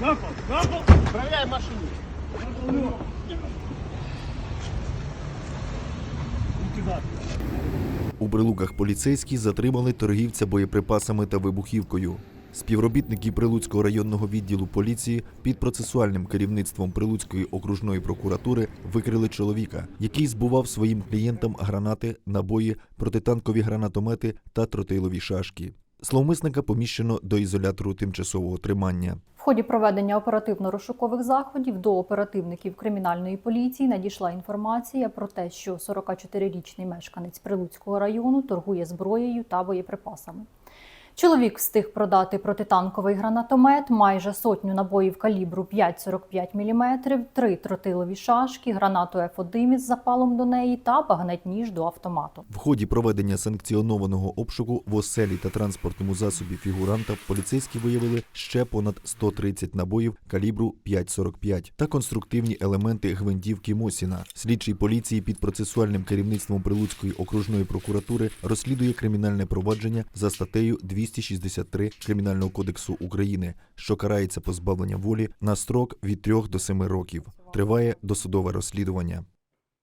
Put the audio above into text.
На пол, на пол. Проверяй машину. У Прилуках поліцейські затримали торгівця боєприпасами та вибухівкою. Співробітники Прилуцького районного відділу поліції під процесуальним керівництвом Прилуцької окружної прокуратури викрили чоловіка, який збував своїм клієнтам гранати, набої, протитанкові гранатомети та тротилові шашки. Зловмисника поміщено до ізолятору тимчасового тримання. В ході проведення оперативно-розшукових заходів до оперативників кримінальної поліції надійшла інформація про те, що 44-річний мешканець Прилуцького району торгує зброєю та боєприпасами. Чоловік встиг продати протитанковий гранатомет, майже сотню набоїв калібру 5,45 мм, три тротилові шашки, гранату F1 із запалом до неї та багнет-ніж до автомату. В ході проведення санкціонованого обшуку в оселі та транспортному засобі фігуранта поліцейські виявили ще понад 130 набоїв калібру 5,45 та конструктивні елементи гвинтівки Мосіна. Слідчий поліції під процесуальним керівництвом Прилуцької окружної прокуратури розслідує кримінальне провадження за статтею 263 Кримінального кодексу України, що карається позбавлення волі на строк від 3 до 7 років. Триває досудове розслідування.